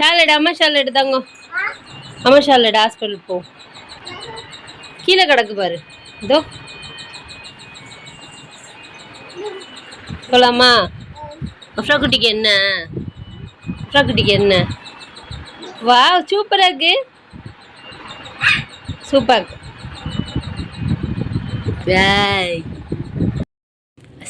Shawl அம்மா shawl எடு அம்மா ஷால் ஹாஸ்பிட்டல் போ. கீழே கிடக்கு பாரு. இதோ. போலாமா அஃப்ரா குட்டிக்கு என்ன? அஃப்ரா குட்டிக்கு என்ன வா சூப்பராக இருக்கு சூப்பராக பாய்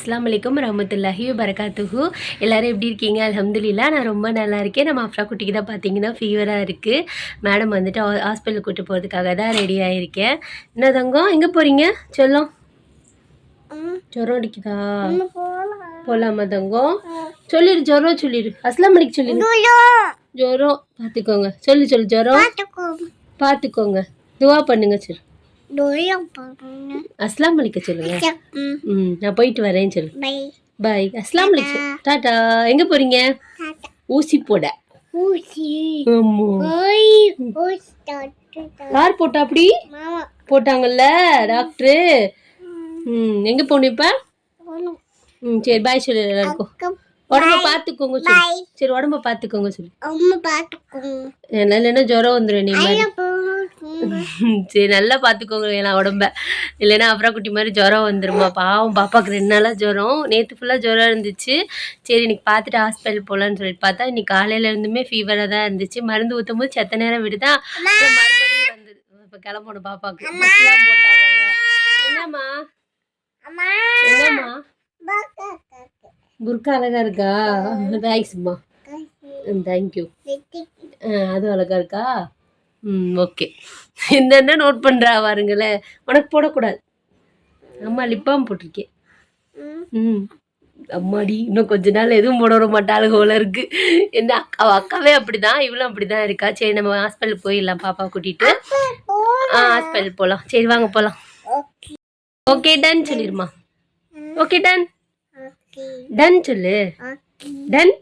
அஸ்லாம் வலைக்கம் ரஹமத்துல்லாஹி வரகாத்துஹு எல்லாரும் எப்படி இருக்கீங்க? அல்ஹம்துலில்லா நான் ரொம்ப நல்லா இருக்கேன். நம்ம அஃப்ரா குட்டிக்கு தான் பார்த்தீங்கன்னா ஃபீவராக இருக்குது மேடம் வந்துட்டு ஹாஸ்பிட்டல் கூட்டு போகிறதுக்காக தான் ரெடி ஆகிருக்கேன் என்ன தங்கம்? எங்கே போகிறீங்க சொல்லும். ஜுரம் அடிக்குதா? போகலாமா தங்கம்? சொல்லிடு ஜுரம் சொல்லிடு அஸ்லாம் வலைக்கு சொல்லிடு ஜுரம். பார்த்துக்கோங்க சொல்லு சொல்லு ஜுரம். பார்த்துக்கோங்க துவா பண்ணுங்க சொல்லு. அஸ்லாம் வலைக்க சொல்லுங்க. ம் நான் போயிட்டு வரேன் சொல்லு. பாய் அஸ்லாம் வலைக்கம் டாடா. எங்க போறீங்க? ஊசி போட. யார் போட்டா அப்படி? போட்டாங்கல்ல டாக்டரு. ம். எங்க போகணும் இப்ப? ம் சரி பாய் சொல்லு எல்லாருக்கும். உடம்ப பார்த்துக்கோங்க சொல்லு. சரி உடம்ப பார்த்துக்கோங்க சொல்லு. என்ன இல்லைன்னா ஜுரம் வந்துடும் நீ சரி நல்லா பார்த்துக்கோங்க ஏன்னா உடம்ப. இல்லைன்னா அப்புறம் குட்டி மாதிரி ஜுரம் வந்துருமா. பாவம் பாப்பாவுக்கு ரெண்டு நாளாக ஜுரம். நேற்று ஃபுல்லாக ஜுரம் இருந்துச்சு. சரி இன்னைக்கு பார்த்துட்டு ஹாஸ்பிட்டல் போகலான்னு சொல்லிட்டு பார்த்தா இன்னைக்கு காலையில இருந்துமே ஃபீவராக தான் இருந்துச்சு. மருந்து ஊற்றும் போது செத்த நேரம் விடுதா? அப்புறம் மறுபடியும் வந்தது இப்போ கிளம்பணும் பாப்பாவுக்கு. என்னம்மா? என்னம்மா? புர்கா அழகா இருக்கா? தேங்க்ஸ்மா தேங்க்யூ அது அழகா இருக்கா? ம் ஓகே. என்னென்ன நோட் பண்ணுறா பாருங்களேன் உனக்கு போடக்கூடாது. அம்மா லிப்பாம் போட்டிருக்கேன் ம். அம்மாடி இன்னும் கொஞ்ச நாள் எதுவும் போட விட மாட்டாளுக போல இருக்கு. என்ன அக்கா அக்காவே அப்படிதான் இவளும் அப்படிதான் இருக்கா. சரி நம்ம ஹாஸ்பிட்டல் போயிடலாம் பாப்பா கூட்டிட்டு. ஆ ஹாஸ்பிட்டல் போகலாம் சரி வாங்க போகலாம் ஓகே டன் சொல்லிடுமா ஓகே டன் டன் சொல்லு. டன்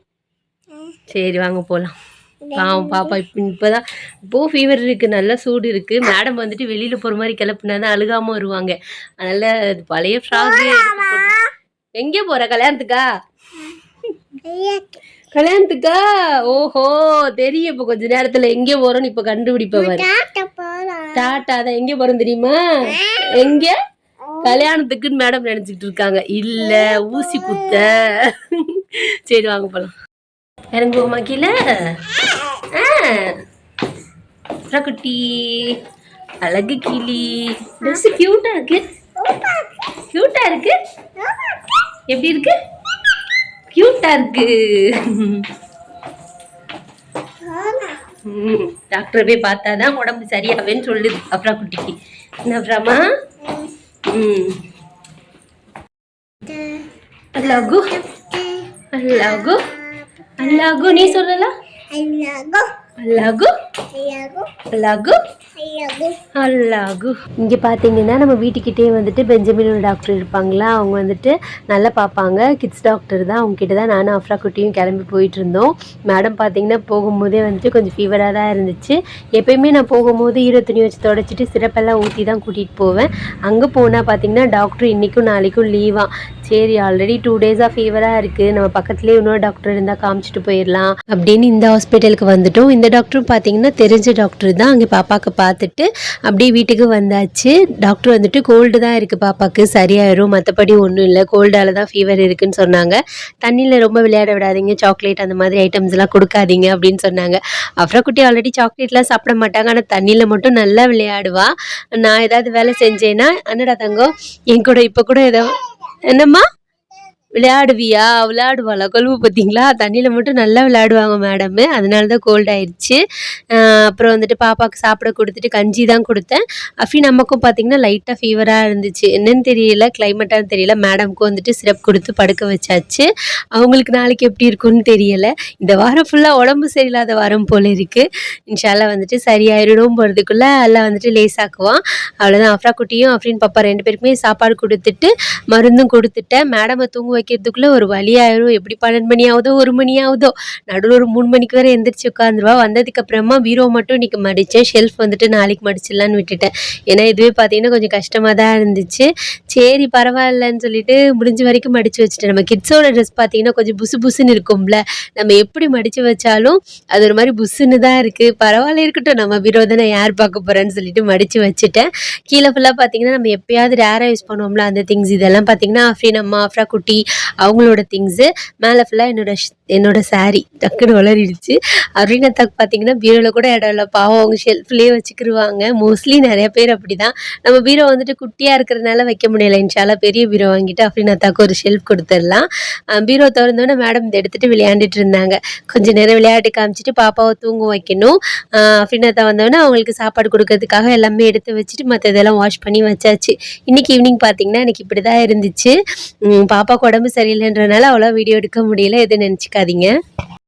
சரி வாங்க போகலாம் பாவம் பாப்பா இப்போ இப்போதான் இப்போ ஃபீவர் இருக்குது நல்ல சூடு இருக்குது மேடம் வந்துட்டு வெளியில் போகிற மாதிரி கிளப்புனா தான் அழுகாமல் வருவாங்க. அதனால் அது பழைய ஃப்ராக்கு எங்கே போகிற கல்யாணத்துக்கா? கல்யாணத்துக்கா? ஓஹோ தெரியும் இப்போ கொஞ்ச நேரத்தில் எங்கே போகிறோன்னு இப்போ கண்டுபிடிப்ப பாரு. டாட்டா தான் எங்கே போகிறோம் தெரியுமா? எங்கே? கல்யாணத்துக்குன்னு மேடம் நினச்சிக்கிட்டு இருக்காங்க. இல்லை ஊசி குத்த. சரி வாங்க போகலாம் இறங்குவோமா கீழே? குட்டி அழகு கிளி. ட்ரெஸ் கியூட்டா இருக்கு. கியூட்டா இருக்கு? எப்படி இருக்கு? கியூட்டா இருக்கு. ம் டாக்டர் போய் பார்த்தா தான் உடம்பு சரியாவேன்னு சொல்லுது அப்ரா குட்டிக்கு என்ன அப்ராமா? ம். அல்லாகு அல்லாகு அல்லாகு நீ சொல்லலாம் அல்லாகு அல்லாகு அல்லாகு இங்கே பார்த்தீங்கன்னா நம்ம வீட்டுக்கிட்டே வந்துட்டு பெஞ்சமினோட டாக்டர் இருப்பாங்களா அவங்க வந்துட்டு நல்லா பார்ப்பாங்க கிட்ஸ் டாக்டர் தான் அவங்க கிட்ட தான் நானும் அஃப்ரா குட்டியும் கிளம்பி போயிட்டு இருந்தோம். மேடம் பார்த்தீங்கன்னா போகும்போதே வந்துட்டு கொஞ்சம் ஃபீவராக தான் இருந்துச்சு. எப்பயுமே நான் போகும்போது ஈர துணி வச்சு தொடச்சிட்டு சிறப்பெல்லாம் ஊற்றி தான் கூட்டிகிட்டு போவேன். அங்கே போனால் பார்த்தீங்கன்னா டாக்டர் இன்றைக்கும் நாளைக்கும் லீவாக சரி ஆல்ரெடி டூ டேஸாக ஃபீவராக இருக்குது நம்ம பக்கத்துலேயே இன்னொரு டாக்டர் இருந்தால் காமிச்சிட்டு போயிடலாம் அப்படின்னு இந்த ஹாஸ்பிட்டலுக்கு வந்துட்டோம். இந்த டாக்டரும் பார்த்தீங்கன்னா தெரிஞ்ச டாக்டர் தான். அங்கே பாப்பாவுக்கு பார்த்துட்டு அப்படியே வீட்டுக்கு வந்தாச்சு. டாக்டர் வந்துட்டு கோல்டு தான் இருக்குது பாப்பாவுக்கு சரியாயிரும். மற்றபடி ஒன்றும் இல்லை. கோல்டால் தான் ஃபீவர் இருக்குன்னு சொன்னாங்க. தண்ணியில் ரொம்ப விளையாட விடாதீங்க. சாக்லேட் அந்த மாதிரி ஐட்டம்ஸ்லாம் கொடுக்காதீங்க அப்படின்னு சொன்னாங்க. அப்புறம் குட்டி ஆல்ரெடி சாக்லேட்லாம் சாப்பிட மாட்டாங்க. ஆனால் தண்ணியில் மட்டும் நல்லா விளையாடுவா. நான் ஏதாவது வேலை செஞ்சேன்னா அண்ணடா தங்கம் என் கூட இப்போ கூட ஏதோ என்னம்மா? விளையாடுவியா? விளையாடுவாளா? கொழுவு பார்த்தீங்களா? தண்ணியில் மட்டும் நல்லா விளையாடுவாங்க மேடமு அதனால தான் கோல்ட் ஆயிடுச்சு அப்புறம் வந்துட்டு பாப்பாவுக்கு சாப்பிட கொடுத்துட்டு கஞ்சி தான் கொடுத்தேன். அஃபி நமக்கும் பார்த்தீங்கன்னா லைட்டாக ஃபீவராக இருந்துச்சு. என்னன்னு தெரியல கிளைமேட்டான்னு தெரியல. மேடம்க்கும் வந்துட்டு சிரப் கொடுத்து படுக்க வச்சாச்சு. அவங்களுக்கு நாளைக்கு எப்படி இருக்கும்னு தெரியலை. இந்த வாரம் ஃபுல்லாக உடம்பு சரியில்லாத வாரம் போல் இருக்குது இன்ஷால்லா வந்துட்டு சரியாயிடும் போகிறதுக்குள்ளே எல்லாம் வந்துட்டு லேசாக்குவான். அவ்வளோதான் அஃப்ரா குட்டியும் அஃப்ரின் பாப்பா ரெண்டு பேருக்குமே சாப்பாடு கொடுத்துட்டு மருந்தும் கொடுத்துட்டேன். மேடமை தூங்க வைக்கிறதுக்குள்ளே ஒரு வழியாயிரும். எப்படி பன்னெண்டு மணி ஆகுதோ ஒரு மணி ஆகுதோ நடுவில் ஒரு மூணு மணிக்கு வரை எந்திரிச்சு உட்காந்துருவா வந்ததுக்கப்புறமா பீரோ மட்டும் இன்றைக்கி மடித்தேன் ஷெல்ஃப் வந்துட்டு நாளைக்கு மடிச்சிடலான்னு விட்டுட்டேன். ஏன்னா இதுவே பார்த்தீங்கன்னா கொஞ்சம் கஷ்டமாக தான் இருந்துச்சு. சரி பரவாயில்லன்னு சொல்லிட்டு முடிஞ்ச வரைக்கும் மடித்து வச்சுட்டேன். நம்ம கிட்ஸோட ட்ரெஸ் பார்த்தீங்கன்னா கொஞ்சம் புசு புசுன்னு இருக்கும்ல. நம்ம எப்படி மடித்து வச்சாலும் அது ஒரு மாதிரி புஸ்ஸுன்னு தான் இருக்குது பரவாயில்ல இருக்கட்டும். நம்ம பீரோ தானே யார் பார்க்க போகிறேன்னு சொல்லிட்டு மடித்து வச்சுட்டேன். கீழே ஃபுல்லாக பார்த்தீங்கன்னா நம்ம எப்பயாவது ரேராக யூஸ் பண்ணுவோம்ல அந்த திங்ஸ் இதெல்லாம் பார்த்தீங்கன்னா ஆஃப்ரீன் அம்மா ஆஃப்ரா குட்டி அவங்களோட திங்ஸு மேலே ஃபுல்லாக என்னோட என்னோட saree டக்குன்னு வளரிடுச்சு. அருணத்தாக்கு பார்த்தீங்கன்னா பீரோவில் கூட இடம் இல்லை. பாவம் அவங்க ஷெல்ஃப்லேயே வச்சுக்கிருவாங்க. மோஸ்ட்லி நிறைய பேர் அப்படி தான் நம்ம பீரோ வந்துட்டு குட்டியாக இருக்கிறதுனால வைக்க முடியல. இன்ஷால்லா பெரிய பீரோ வாங்கிட்டு அஃப்ரீனத்தாக்கு ஒரு ஷெல்ஃப் கொடுத்துடலாம். பீரோ திறந்தோடனே மேடம் இதை எடுத்துகிட்டு விளையாண்டுட்டு இருந்தாங்க. கொஞ்சம் நேரம் விளையாட்டு காமிச்சிட்டு பாப்பாவை தூங்க வைக்கணும். அஃப்ரீனத்தா வந்தோடனே அவங்களுக்கு சாப்பாடு கொடுக்கறதுக்காக எல்லாமே எடுத்து வச்சுட்டு மற்ற இதெல்லாம் வாஷ் பண்ணி வச்சாச்சு. இன்றைக்கி ஈவினிங் பார்த்தீங்கன்னா எனக்கு இப்படி தான் இருந்துச்சு பாப்பாவுக்கு உடம்பு சரியில்லைன்றனால அவ்வளோ வீடியோ எடுக்க முடியல. எது நினச்சிக்க மறக்காதீங்க